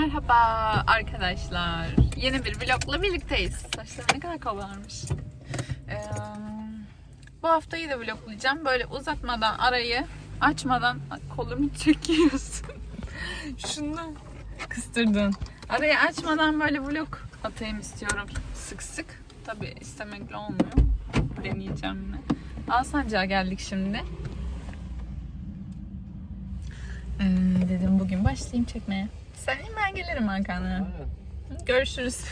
Merhaba arkadaşlar. Yeni bir vlogla birlikteyiz. Saçlarım ne kadar kabarmış. Ee, bu haftayı da vloglayacağım. Böyle uzatmadan arayı açmadan kolumu çekiyorsun. Şunu kıstırdın. Arayı açmadan böyle vlog atayım istiyorum sık sık. Tabi istemekle olmuyor. Deneyeceğim yine. Alsancak'a geldik şimdi. Ee, dedim bugün başlayayım çekmeye. Sen in ben gelirim. Aynen. Görüşürüz.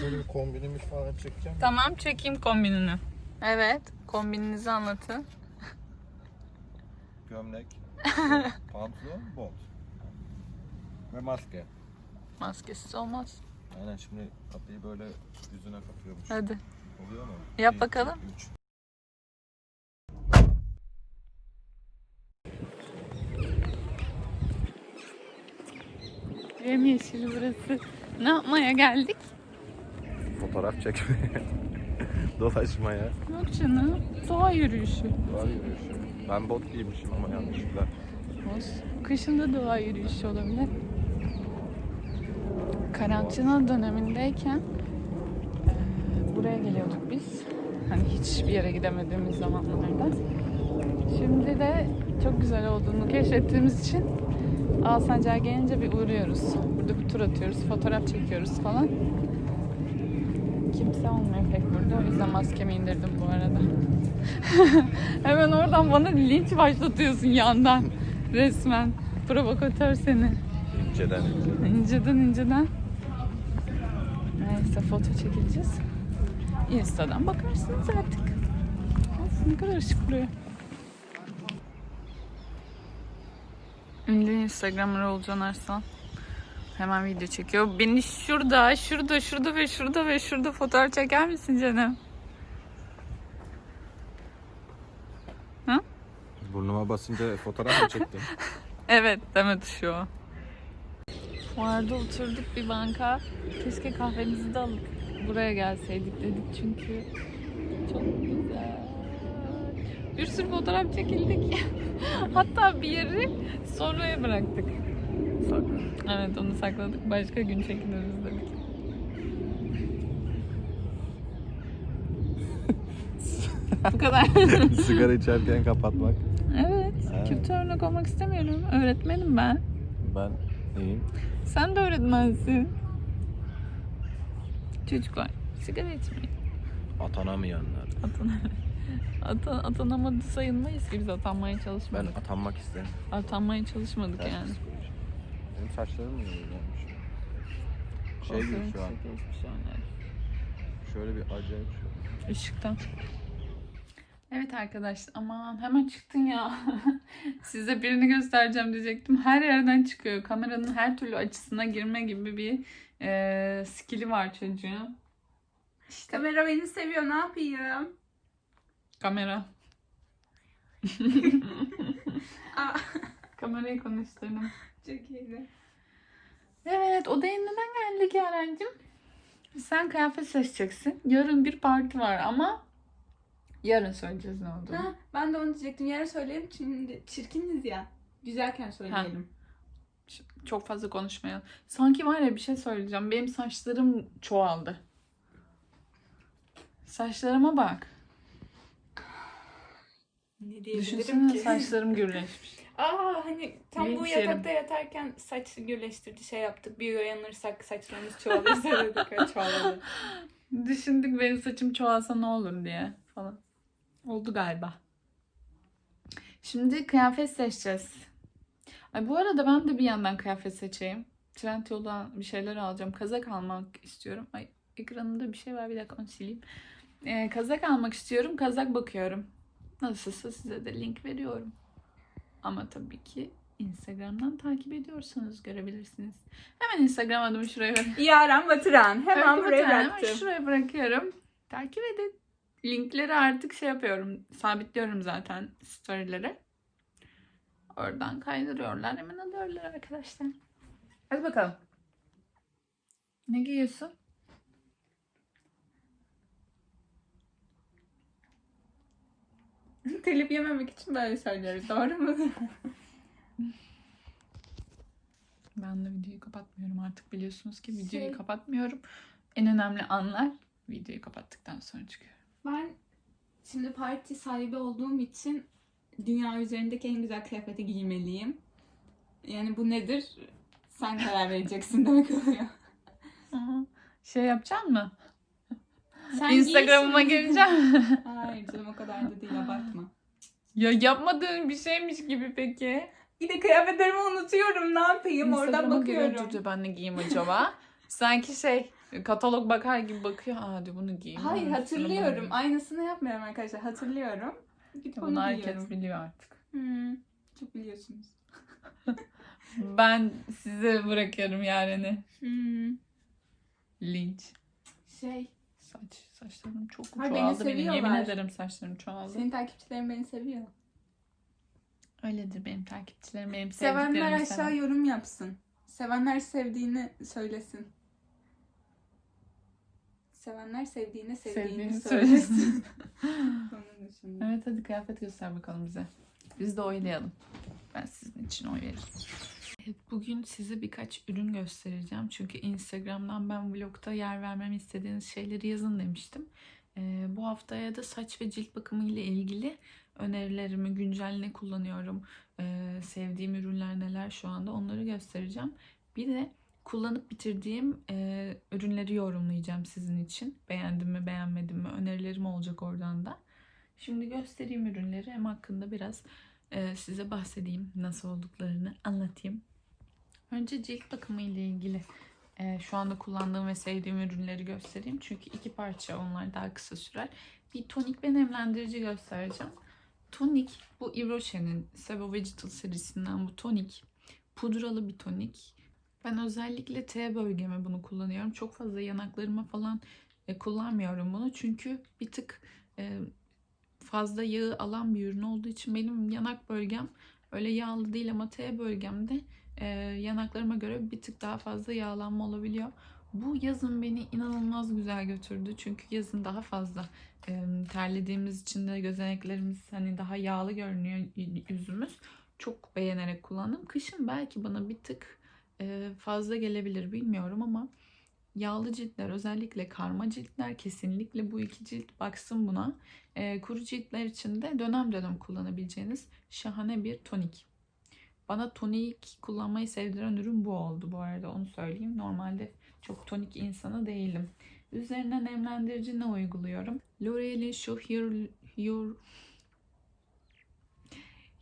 Şöyle bir kombinimiz falan çekeceğim. Tamam çekeyim kombinini. Evet kombininizi anlatın. Gömlek, pantolon, bot. Ve maske. Maskesiz olmaz. Aynen şimdi kapıyı böyle yüzüne kapıyormuş. Hadi. Oluyor mu? Yap Bir, bakalım. iki, üç. Yemyeşil burası. Ne yapmaya geldik? Fotoğraf çekmeye. Dolaşmaya. Yok canım. Doğa yürüyüşü. Var yürüyüşü. Ben bot giymişim ama yanlışlıkla. Olsun. Kışın da doğa yürüyüşü olabilir. Karantina dönemindeyken eee, buraya geliyorduk biz. Hani hiçbir yere gidemediğimiz zamanlarda. Şimdi de çok güzel olduğunu keşfettiğimiz için Alsancak'a gelince bir uğruyoruz. Burada bir tur atıyoruz, fotoğraf çekiyoruz falan. Kimse olmuyor pek burada. O yüzden maskemi indirdim bu arada. Hemen oradan bana linç başlatıyorsun yandan. Resmen. Provokatör seni. İnceden ince. İnceden inceden. Neyse foto çekileceğiz. Insta'dan bakarsınız artık. Of ne kadar ışık buraya. Ünlü Instagrammer Olcan Arslan. Hemen video çekiyor. Beni şurada, şurada, şurada ve şurada ve şurada fotoğraf çeker misin canım? Burnuma basınca fotoğraf mı çektin? Evet, deme tuşu o. Fuarda oturduk bir banka. Keşke kahvemizi de alıp buraya gelseydik dedik çünkü çok. Bir sürü fotoğraf çekildik. Hatta bir yeri sonraya bıraktık. Evet onu sakladık. Başka gün çekiliriz dedik. Bu kadar. Sigara içerken kapatmak. evet. Ha. Kötü örnek olmak istemiyorum. Öğretmenim ben. Ben iyiyim. Sen de öğretmensin. Çocuklar sigara içmeyin. Atanamayanlar. Atan Atan atanamadı sayılmayız ki biz atanmaya Ben çalışmadık. atanmak isterim. Atanmaya çalışmadık Ters yani. psikoloji. Benim saçlarım mı olmuş? Şey gibi şu an. geçmiş yani. Şöyle bir acayip şu. Işıktan. Evet arkadaşlar aman hemen çıktın ya. Size birini göstereceğim diyecektim. Her yerden çıkıyor. Kameranın her türlü açısına girme gibi bir e, skill'i var çocuğun. İşte Kamera beni seviyor ne yapayım? Kamera. Aa, Kamerayı konuşturdum. çok iyiydi. Evet odaya neden geldik Yaren'cim? Sen kıyafet seçeceksin. Yarın bir parti var ama yarın söyleyeceğiz ne olduğunu. Ha, ben de onu diyecektim. Yarın söyleyelim şimdi çirkiniz ya. Güzelken söyleyelim. Çok fazla konuşmayalım. Sanki var ya bir şey söyleyeceğim. Benim saçlarım çoğaldı. Saçlarıma bak. Ne diyebilirim Düşünsene ki? saçlarım gürleşmiş. Aa hani tam bu Linç yerim. yatakta yatarken saç gürleştirdi şey yaptık. Bir uyanırsak saçlarımız çoğalırsa dedik öyle çoğaladı. Düşündük benim saçım çoğalsa ne olur diye falan. Oldu galiba. Şimdi kıyafet seçeceğiz. Ay bu arada ben de bir yandan kıyafet seçeyim. Trendyol'dan bir şeyler alacağım. Kazak almak istiyorum. Ay ekranımda bir şey var bir dakika onu sileyim. Ee, kazak almak istiyorum. Kazak bakıyorum. Nasılsa size de link veriyorum. Ama tabii ki Instagram'dan takip ediyorsanız görebilirsiniz. Hemen Instagram adımı şuraya ver. Yaren Batıran. Hemen Takip buraya hemen bıraktım. Şuraya bırakıyorum. Takip edin. Linkleri artık şey yapıyorum. Sabitliyorum zaten storylere. Oradan kaydırıyorlar. Hemen alıyorlar arkadaşlar. Hadi bakalım. Ne giyiyorsun? Telif yememek için böyle söylüyoruz. Doğru mu? Ben de videoyu kapatmıyorum artık biliyorsunuz ki videoyu Şey- kapatmıyorum. En önemli anlar videoyu kapattıktan sonra çıkıyor. Ben şimdi parti sahibi olduğum için dünya üzerindeki en güzel kıyafeti giymeliyim. Yani bu nedir? Sen karar vereceksin demek oluyor. Şey yapacaksın mı? Sen Instagram'ıma gireceğim. Canım o kadar da değil abartma. ya yapmadığın bir şeymiş gibi peki. Bir de kıyafetlerimi unutuyorum ne yapayım oradan Instagram'a bakıyorum. girince ben ne giyeyim acaba? Sanki şey katalog bakar gibi bakıyor. Aa hadi bunu giyeyim. Hayır şunu hatırlıyorum. giyeyim. Aynısını yapmıyorum arkadaşlar. Hatırlıyorum. Gidip Bunu onu herkes giyiyorum. biliyor artık. Hmm, çok biliyorsunuz. Ben size bırakıyorum yarını. Hmm, Linç. şey, Saç, saçlarım çok Hayır, beni çoğaldı benim. Yemin seviyorlar. ederim saçlarım çoğaldı. senin takipçilerin beni seviyor. Öyledir benim takipçilerim, benim Sevenler sevdiklerim aşağı sever. yorum yapsın. Sevenler sevdiğini söylesin. Sevenler sevdiğine sevdiğini, Sevdiğini söylesin. söylesin. Onun dışında. evet hadi kıyafet göster bakalım bize. Biz de oylayalım. Ben sizin için oy veririm. Bugün size birkaç ürün göstereceğim. Çünkü Instagram'dan ben vlogta yer vermemi istediğiniz şeyleri yazın demiştim. Ee, bu haftaya da saç ve cilt bakımı ile ilgili önerilerimi, güncel ne kullanıyorum, ee, sevdiğim ürünler neler şu anda onları göstereceğim. Bir de kullanıp bitirdiğim e, ürünleri yorumlayacağım sizin için. Beğendim mi, beğenmedim mi, önerilerim olacak oradan da. Şimdi göstereyim ürünleri hem hakkında biraz e, size bahsedeyim nasıl olduklarını anlatayım. Önce cilt bakımı ile ilgili e, şu anda kullandığım ve sevdiğim ürünleri göstereyim. Çünkü iki parça onlar daha kısa sürer. Bir tonik ve nemlendirici göstereceğim. Tonik bu Yves Rocher'in Sebo Vegetal serisinden bu tonik. Pudralı bir tonik. Ben özellikle T bölgeme bunu kullanıyorum. Çok fazla yanaklarıma falan e, kullanmıyorum bunu. Çünkü bir tık e, fazla yağı alan bir ürün olduğu için benim yanak bölgem öyle yağlı değil ama T bölgemde e, yanaklarıma göre bir tık daha fazla yağlanma olabiliyor. Bu yazın beni inanılmaz güzel götürdü. Çünkü yazın daha fazla e, terlediğimiz için de gözeneklerimiz hani daha yağlı görünüyor yüzümüz. Çok beğenerek kullandım. Kışın belki bana bir tık e, fazla gelebilir bilmiyorum ama yağlı ciltler özellikle karma ciltler kesinlikle bu iki cilt baksın buna. E, kuru ciltler için de dönem dönem kullanabileceğiniz şahane bir tonik. Bana tonik kullanmayı sevdiren ürün bu oldu bu arada onu söyleyeyim. Normalde çok tonik insanı değilim. Üzerine nemlendirici ne uyguluyorum? L'Oreal'in şu Hyal- Hyal-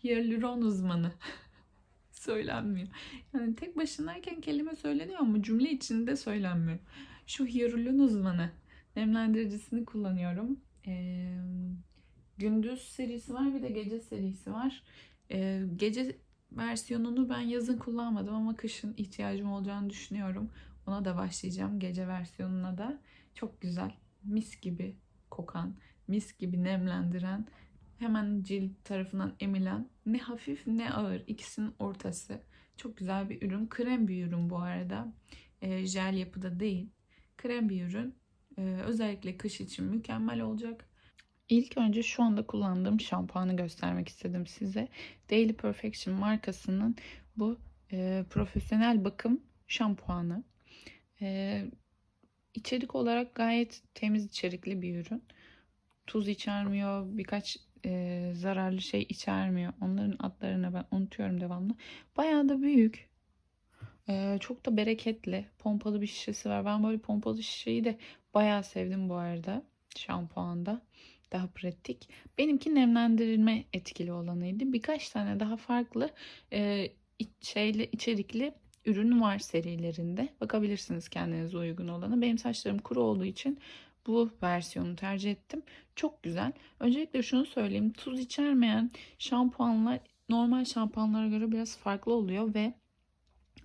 Hyaluron uzmanı. Söylenmiyor. Yani tek başınayken kelime söyleniyor ama cümle içinde söylenmiyor. Şu hyaluron uzmanı nemlendiricisini kullanıyorum. Ee, gündüz serisi var bir de gece serisi var. Ee, gece versiyonunu ben yazın kullanmadım ama kışın ihtiyacım olacağını düşünüyorum. Ona da başlayacağım gece versiyonuna da. Çok güzel. Mis gibi kokan, mis gibi nemlendiren, hemen cilt tarafından emilen, ne hafif ne ağır ikisinin ortası. Çok güzel bir ürün. Krem bir ürün bu arada. Ee, jel yapıda değil. Krem bir ürün. Ee, özellikle kış için mükemmel olacak. İlk önce şu anda kullandığım şampuanı göstermek istedim size. Daily Perfection markasının bu e, profesyonel bakım şampuanı. E, içerik olarak gayet temiz içerikli bir ürün. Tuz içermiyor, birkaç e, zararlı şey içermiyor. Onların adlarını ben unutuyorum devamlı. Bayağı da büyük. E, çok da bereketli. Pompalı bir şişesi var. Ben böyle pompalı şişeyi de bayağı sevdim bu arada şampuanda daha pratik. Benimki nemlendirilme etkili olanıydı. Birkaç tane daha farklı e, şeyli içerikli ürün var serilerinde. Bakabilirsiniz kendinize uygun olanı. Benim saçlarım kuru olduğu için bu versiyonu tercih ettim. Çok güzel. Öncelikle şunu söyleyeyim. Tuz içermeyen şampuanlar normal şampuanlara göre biraz farklı oluyor ve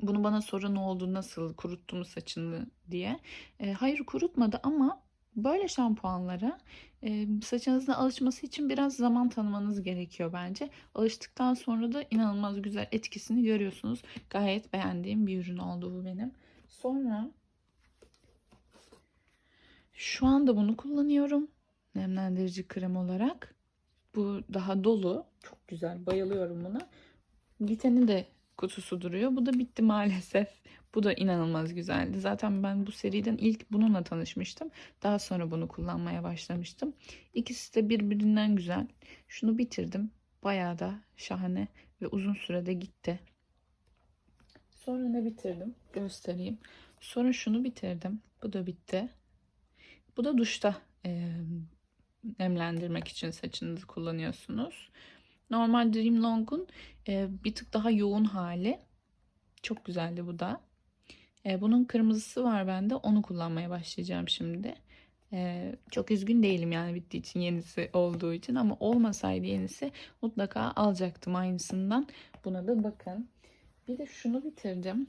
bunu bana sorun oldu nasıl kuruttu mu saçını diye. E, hayır kurutmadı ama böyle şampuanlara e, saçınızın alışması için biraz zaman tanımanız gerekiyor bence. Alıştıktan sonra da inanılmaz güzel etkisini görüyorsunuz. Gayet beğendiğim bir ürün oldu bu benim. Sonra şu anda bunu kullanıyorum. Nemlendirici krem olarak. Bu daha dolu. Çok güzel. Bayılıyorum buna. Viteni de kutusu duruyor. Bu da bitti maalesef. Bu da inanılmaz güzeldi. Zaten ben bu seriden ilk bununla tanışmıştım. Daha sonra bunu kullanmaya başlamıştım. İkisi de birbirinden güzel. Şunu bitirdim. Bayağı da şahane ve uzun sürede gitti. Sonra ne bitirdim? Göstereyim. Sonra şunu bitirdim. Bu da bitti. Bu da duşta eee, nemlendirmek için saçınızı kullanıyorsunuz. Normal Dream Long'un eee, bir tık daha yoğun hali. Çok güzeldi bu da. Bunun kırmızısı var bende. Onu kullanmaya başlayacağım şimdi. Çok üzgün değilim yani bittiği için yenisi olduğu için ama olmasaydı yenisi mutlaka alacaktım aynısından. Buna da bakın. Bir de şunu bitirdim.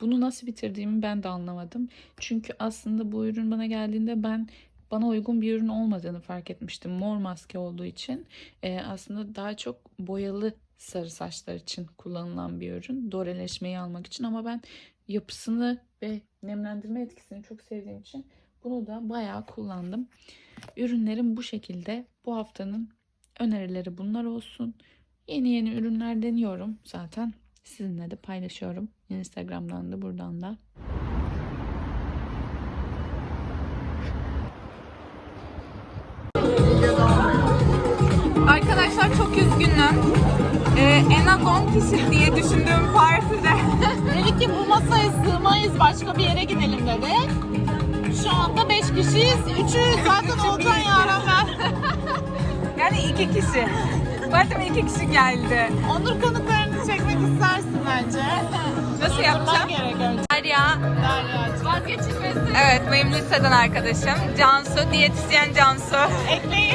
Bunu nasıl bitirdiğimi ben de anlamadım. Çünkü aslında bu ürün bana geldiğinde ben bana uygun bir ürün olmadığını fark etmiştim. Mor maske olduğu için aslında daha çok boyalı sarı saçlar için kullanılan bir ürün. Doreleşmeyi almak için ama ben yapısını ve nemlendirme etkisini çok sevdiğim için bunu da bayağı kullandım. Ürünlerim bu şekilde. Bu haftanın önerileri bunlar olsun. Yeni yeni ürünler deniyorum zaten. Sizinle de paylaşıyorum. Instagram'dan da buradan da. Arkadaşlar çok üzgünüm. Ee, en az 10 kişi diye düşündüğüm partide. Ki bu masaya sığmayız başka bir yere gidelim dedi. Şu anda 5 kişiyiz. 3'ü zaten Olcan Yaren ben. yani iki kişi. Partime iki kişi geldi. Onur kanıtlarını çekmek istersin bence. Nasıl yapacağım? gerek önce. Derya. Derya'cığım. Vazgeçilmezi. Evet benim liseden arkadaşım. Cansu, diyetisyen Cansu. Ekleyin.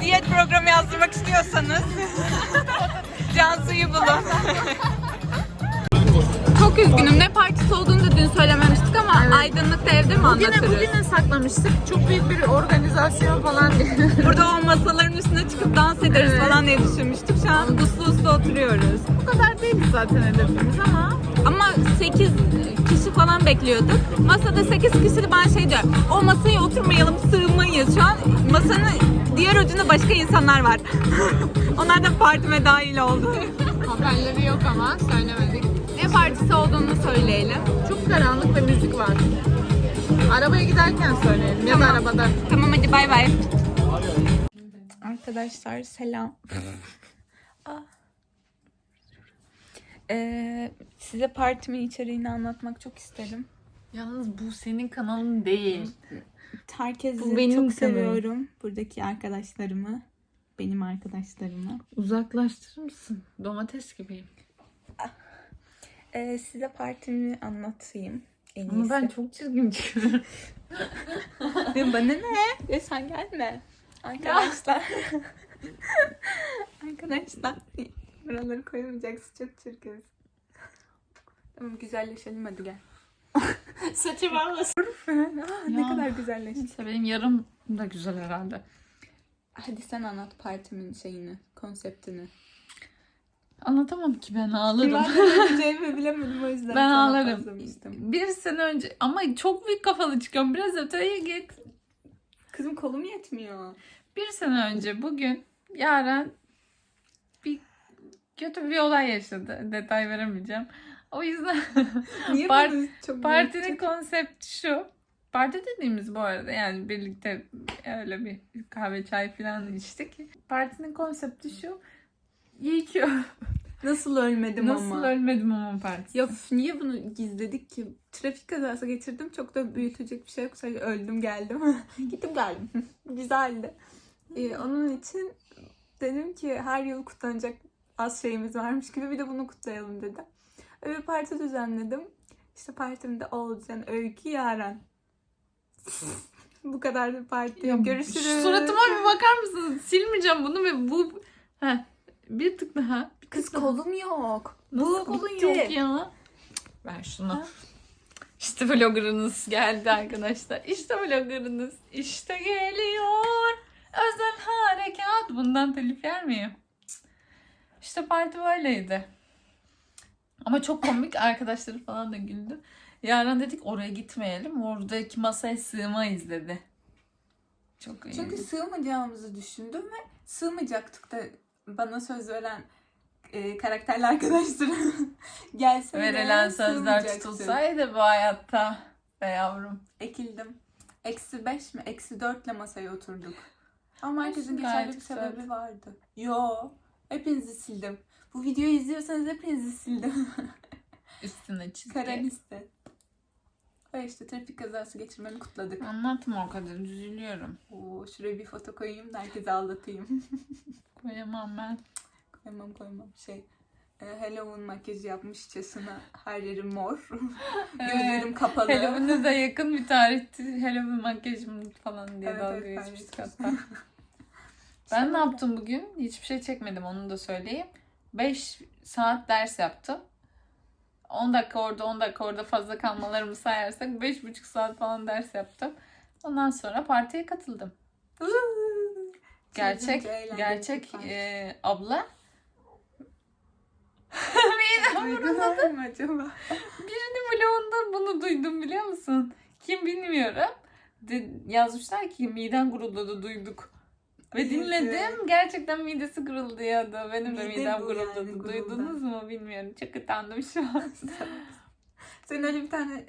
Diyet programı yazdırmak istiyorsanız Cansu'yu bulun. Çok üzgünüm. Ne partisi olduğunu da dün söylememiştik ama aydınlıkta evde mi Bugüne, anlatırız? bugüne saklamıştık. Çok büyük bir organizasyon falan değil. Burada o masaların üstüne çıkıp dans ederiz falan diye düşünmüştük. Şu an uslu uslu oturuyoruz. Bu kadar değil zaten hedefimiz ama. Ama 8 kişi falan bekliyorduk. Masada 8 kişili ben şey diyorum. O masaya oturmayalım sığmayız. Şu an masanın diğer ucunda başka insanlar var. Onlar da partime dahil oldu. Haberleri yok ama söylemedik. Partisi olduğunu söyleyelim. Çok karanlık ve müzik var. Arabaya giderken söyleyelim ya da Tamam. arabada. Tamam hadi bay bay. Arkadaşlar selam. Ah. Ee, size partimin içeriğini anlatmak çok isterim. Yalnız bu senin kanalın değil. Herkesi Bu benim çok kanalım. seviyorum. Buradaki arkadaşlarımı. Benim arkadaşlarımı. Uzaklaştırır mısın? Domates gibiyim. Ee, size partimi anlatayım. En Ama iyisi. ben çok çirkin çıkıyorum. Bana ne? Ya sen gelme. Arkadaşlar. Arkadaşlar. Buraları koyamayacaksın. Çok çirkin. Tamam güzelleşelim hadi gel. Saçı bağlasın. Aa, ne Ya. kadar güzelleşti. Neyse benim yarım da güzel herhalde. Hadi sen anlat partimin şeyini, konseptini. Anlatamam ki ben ağlarım. Ben de bilemedim o yüzden. Ben ağlarım. Bir sene önce ama çok büyük kafalı çıkıyorum. Biraz öteye git. Kızım kolum yetmiyor. Bir sene önce bugün Yaren bir kötü bir olay yaşadı. Detay veremeyeceğim. O yüzden Niye Part- çok partinin büyüttün? konsepti şu. Parti dediğimiz bu arada yani birlikte öyle bir kahve çay falan içtik. Partinin konsepti şu. İyi ki Nasıl ölmedim nasıl ama. ölmedim ama partisi. Ya niye bunu gizledik ki? Trafik kazası geçirdim. Çok da büyütecek bir şey yok. Sadece öldüm geldim. Gittim geldim. Güzeldi. Ee, onun için dedim ki her yıl kutlanacak az şeyimiz varmış gibi bir de bunu kutlayalım dedim. Öyle bir parti düzenledim. İşte partimde Oğulcan, Öykü, Yaren. Bu kadar bir parti. Ya, Görüşürüz. Suratıma bir bakar mısınız? Silmeyeceğim bunu ve bu Heh, bir tık daha. Bir Kız tık daha. kolum yok. Nasıl Bu kolun bitti? yok ya. Ver şunu. İşte vloggerınız geldi arkadaşlar. İşte vloggerınız. İşte geliyor. Özel harekat. Bundan telif yer miyim? İşte parti böyleydi. Ama çok komik arkadaşları falan da güldü. Yarın dedik oraya gitmeyelim. Oradaki masaya sığmayız dedi. Çok iyi. Çünkü sığmayacağımızı düşündüm ve sığmayacaktık da bana söz veren e, karakterli arkadaşlarım gelse Verilen sözler tutulsaydı bu hayatta be yavrum. Ekildim. Eksi beş mi? Eksi dörtle masaya oturduk. Ama herkesin geçerli bir sebebi vardı. Yo. Hepinizi sildim. Bu videoyu izliyorsanız hepinizi sildim. Üstüne çizgi. Karen. Ve işte trafik kazası geçirmemi kutladık. Anlatma o kadar üzülüyorum. Oo, şuraya bir foto koyayım da herkese aldatayım. Koyamam ben. koymam koymam. Şey e, Halloween makyajı yapmışçasına her yerim mor. Gözlerim kapalı. Halloween'e de yakın bir tarihti. Halloween makyajım falan diye Evet, dalga evet, geçmiştik hatta. Ben ne yaptım bugün? Hiçbir şey çekmedim onu da söyleyeyim. 5 saat ders yaptım. 10 dakika orada 10 dakika orada fazla kalmalarımı sayarsak 5,5 saat falan ders yaptım. Ondan sonra partiye katıldım. Gerçek gerçek e, abla Duydular mı acaba? birinin vlogunda bunu duydum biliyor musun? Kim bilmiyorum. De, yazmışlar ki miden guruldadı duyduk. Ve dinledim. Gerçekten midesi gurulduyordu. Benim de Mide midem bu guruldadı. yani. Duydunuz mu bilmiyorum. Çok utandım şu an. Senin öyle bir tane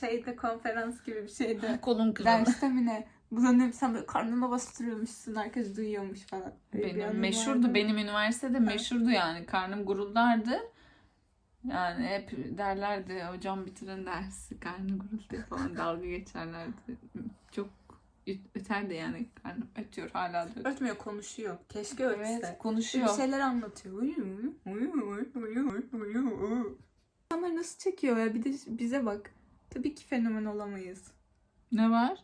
şeyde konferans gibi bir şeyde Kolum kırıldı. derste mi ne? Bunların sen böyle karnına bastırıyormuşsun herkes duyuyormuş falan. Öyle bir Benim anım meşhurdu. vardı. Benim üniversitede meşhurdu yani. Karnım guruldardı. Yani hep derlerdi hocam bitirin dersi karnı gurulduyor falan dalga geçerlerdi. Çok üt- öterdi yani karnım ötüyor hala da ötüyor. Ötmüyor konuşuyor. Keşke ötse. Evet Bir konuşuyor. şeyler anlatıyor. İnsanlar nasıl çekiyor ya? Bir de bize bak. Tabii ki fenomen olamayız. Ne var?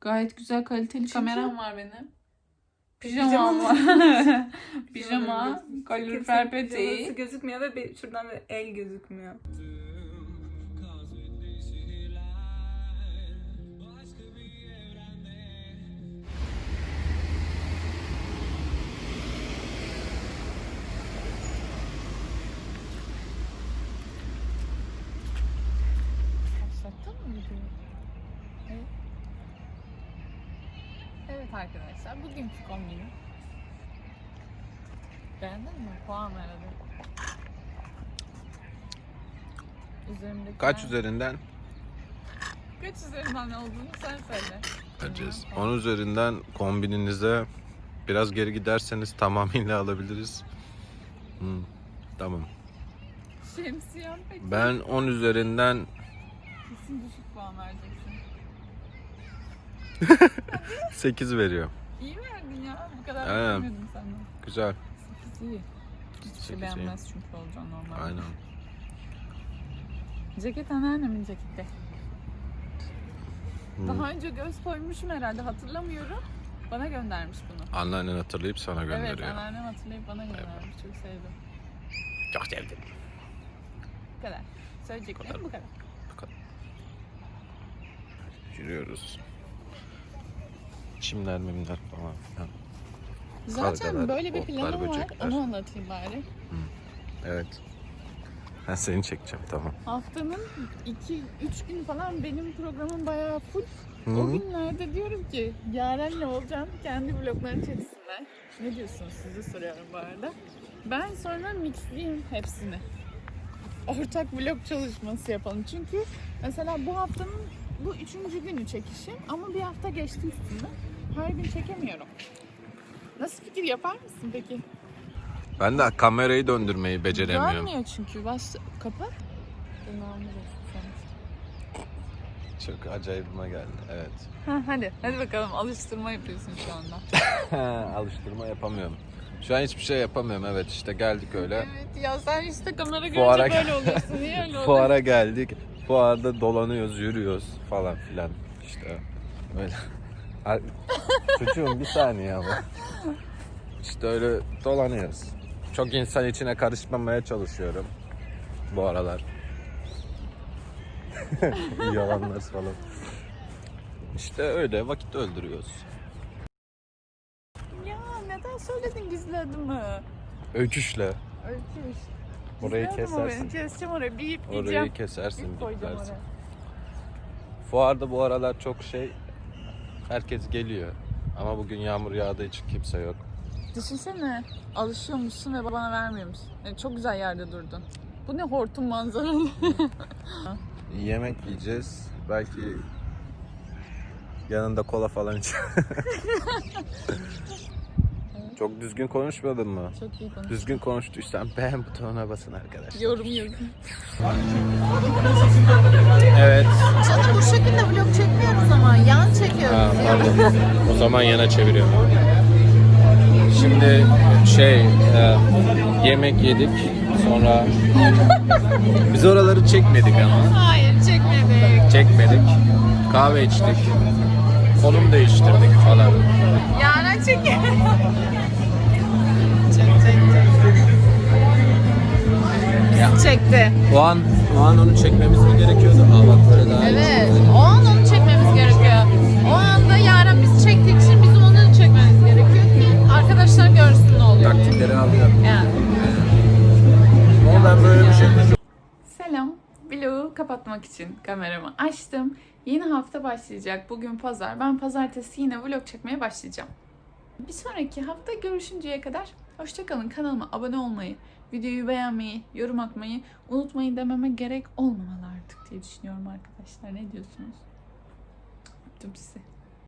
Gayet güzel kaliteli Çünkü- kameram var benim. Pijamam Pijamam var. Pijama, kalorifer pijaması peteği. gözükmüyor ve bir- şuradan bir el gözükmüyor. Evet arkadaşlar bugünkü kombinim. Beğendin mi? Puan hadi. Üzerimdeki Kaç üzerinden? Kaç üzerinden olduğunu sen söyle. Vereceğiz. 10 üzerinden kombininize biraz geri giderseniz tamamıyla alabiliriz. Hmm, tamam. Şemsiyem peki. Ben 10 üzerinden Kesin düşük puan vereceksin. 8 veriyorum. İyi verdin ya. Bu kadar Aynen. beklemiyordum senden. Güzel. 8 iyi. Hiçbir Sekiz şey iyi. beğenmez çünkü olacaksın normal. Aynen. Ceket anneannemin ceketi. Daha önce göz koymuşum herhalde hatırlamıyorum. Bana göndermiş bunu. Anneannen hatırlayıp sana Evet gönderiyor. anneannem hatırlayıp bana göndermiş. Çok sevdim. Çok sevdim. Bu kadar. Söyleyeceklerim bu kadar. Yürüyoruz. Çimler mimler falan filan. Zaten Kargalar, böyle bir otlar, planım var. böcekler. Onu anlatayım bari. Evet. Ben seni çekeceğim tamam. Haftanın 2-3 gün falan benim programım bayağı full. O günlerde diyorum ki Yaren'le olacağım kendi vlogların içerisinde. Ne diyorsunuz size soruyorum bu arada. Ben sonra mixleyeyim hepsini. Ortak vlog çalışması yapalım. Çünkü mesela bu haftanın bu üçüncü günü çekişim ama bir hafta geçti üstünden. Her gün çekemiyorum. Nasıl fikir yapar mısın peki? Ben de kamerayı döndürmeyi beceremiyorum. Görmüyor çünkü. Baş... Kapat. Sonuçta. Çok acayibime geldi. Evet. Ha, hadi. Hadi bakalım. Alıştırma yapıyorsun şu anda. Alıştırma yapamıyorum. Şu an hiçbir şey yapamıyorum. Evet işte geldik öyle. Evet ya sen işte kamera görünce Fuara- böyle oluyorsun. Niye öyle oluyorsun? Fuara geldik. Fuarda dolanıyoruz, yürüyoruz falan filan. İşte öyle. Çocuğum bir saniye ama. İşte öyle dolanıyoruz. Çok insan içine karışmamaya çalışıyorum bu aralar. Yalanlar falan. İşte öyle vakit öldürüyoruz. Ya neden söyledin gizli adımı? Öyküşle. Öyküş. Orayı Gizli adımı kesersin. benim. Keseceğim orayı. Bir ip Orayı diyeceğim. kesersin, İp koyacağım diklersin. oraya. Fuarda bu aralar çok şey herkes geliyor. Ama bugün yağmur yağdığı için kimse yok. Düşünsene alışıyormuşsun ve bana vermiyormuşsun. Yani çok güzel yerde durdun. Bu ne hortum manzaralı. Yemek yiyeceğiz. Belki yanında kola falan iç. Çok düzgün konuşmadın mı? çok iyi konuş. Düzgün konuştuysan beğen butonuna basın arkadaşlar. Yorum yazın. Evet. Canım bu şekilde vlog çekmiyoruz ama yan çekiyoruz. Ha, pardon. o zaman yana çeviriyorum. Şimdi şey e, yemek yedik sonra biz oraları çekmedik ama Hayır çekmedik. çekmedik. Kahve içtik. Konum değiştirdik falan. Yaren çekiyor. Çekti. O an o an onu çekmemiz mi gerekiyordu? Aa bak böyle daha iyi. Evet. O an onu çekmemiz gerekiyor. O anda Yaren biz çektiği için bizim onu çekmemiz gerekiyor ki arkadaşlar görsün ne oluyor. Taktikleri alıyorum. Yani. Ama ben böyle bir şey Selam. Vlogu kapatmak için kameramı açtım. Yeni hafta başlayacak. Bugün pazar. Ben pazartesi yine vlog çekmeye başlayacağım. Bir sonraki hafta görüşünceye kadar hoşçakalın. Kanalıma abone olmayı, videoyu beğenmeyi, yorum atmayı unutmayın dememe gerek olmamalı artık diye düşünüyorum arkadaşlar. Ne diyorsunuz? Öptüm sizi.